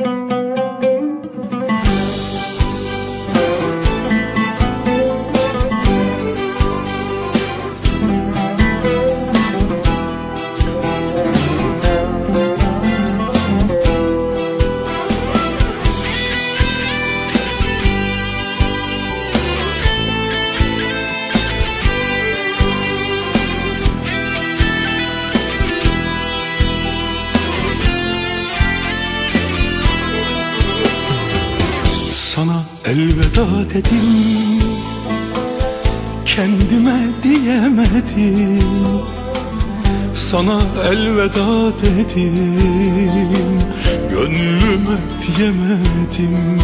Sana elveda dedim Kendime diyemedim. Sana elveda dedim. Gönlüme diyemedim.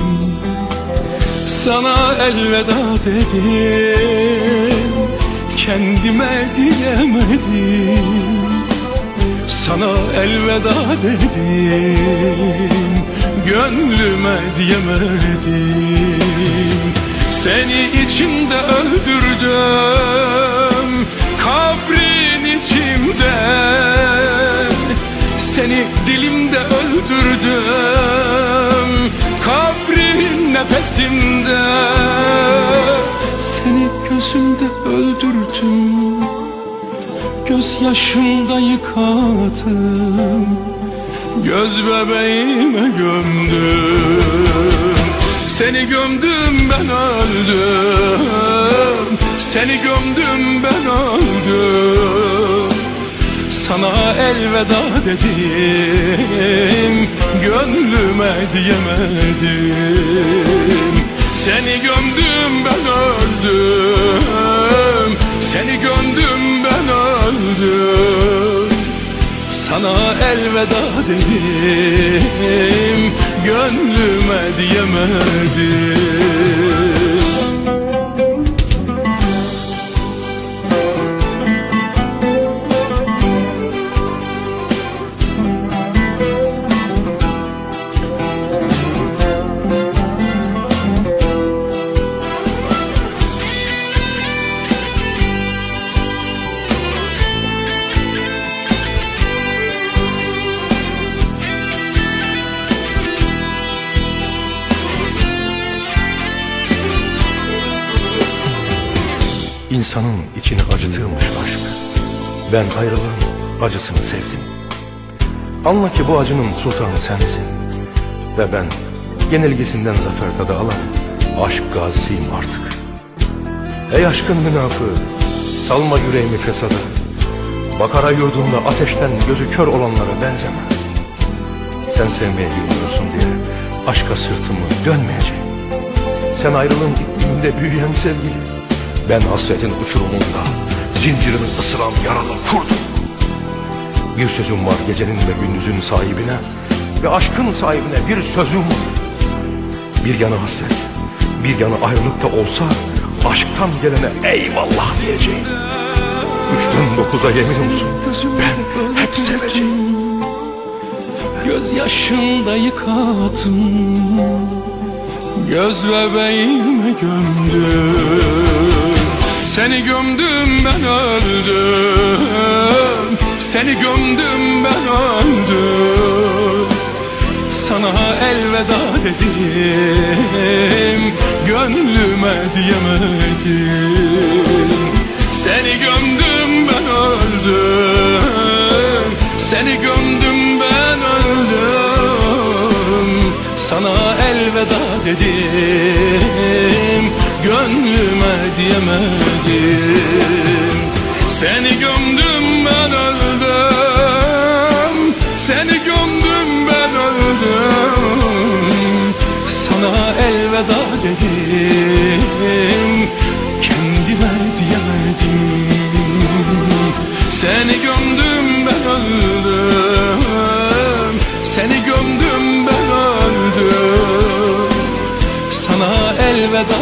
Sana elveda dedim. Kendime diyemedim. Sana elveda dedim. Gönlüme diyemedim Seni içimde öldürdüm Kabrin içimde. Seni dilimde öldürdüm Kabrin nefesimde. Seni gözümde öldürdüm Göz yaşımda yıkadım Göz bebeğime gömdüm Seni gömdüm ben öldüm. Seni gömdüm ben öldüm. Sana elveda dedim. Gönlüme diyemedim. Seni gömdüm ben öldüm Sana elveda dedim Gönlüme diyemedim İnsanın içini acıtırmış aşk. Ben ayrılığın acısını sevdim. Anla ki bu acının sultanı sensin. Ve ben yenilgisinden zafer tadı alan aşk gazisiyim artık. Ey aşkın münafığı, salma yüreğimi fesada. Bakara yurdunda ateşten gözü kör olanlara benzeme. Sen sevmeye bilmiyorsun diye aşka sırtımı dönmeyeceğim. Sen ayrılığın ikliminde büyüyen sevgili. Ben hasretin uçurumunda zincirini ısıran yaralı kurdum. Bir sözüm var gecenin ve gündüzün sahibine ve aşkın sahibine bir sözüm. Bir yanı hasret, bir yanı ayrılıkta olsa aşktan gelene eyvallah diyeceğim. Üçten dokuza yemin olsun ben hep seveceğim. Göz yaşında yıkadım Göz bebeğime gömdüm Seni gömdüm ben öldüm. Seni gömdüm ben öldüm. Sana elveda dedim. Gönlüme diyemedim. Seni gömdüm ben öldüm. Seni gömdüm ben öldüm. Sana elveda dedim Gönlüme diyemedim. Seni gömdüm ben öldüm. Seni gömdüm ben öldüm. Sana elveda dedim. Kendime diyemedim. Seni gömdüm ben öldüm. Seni gömdüm ben öldüm. Sana elveda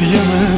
diyemem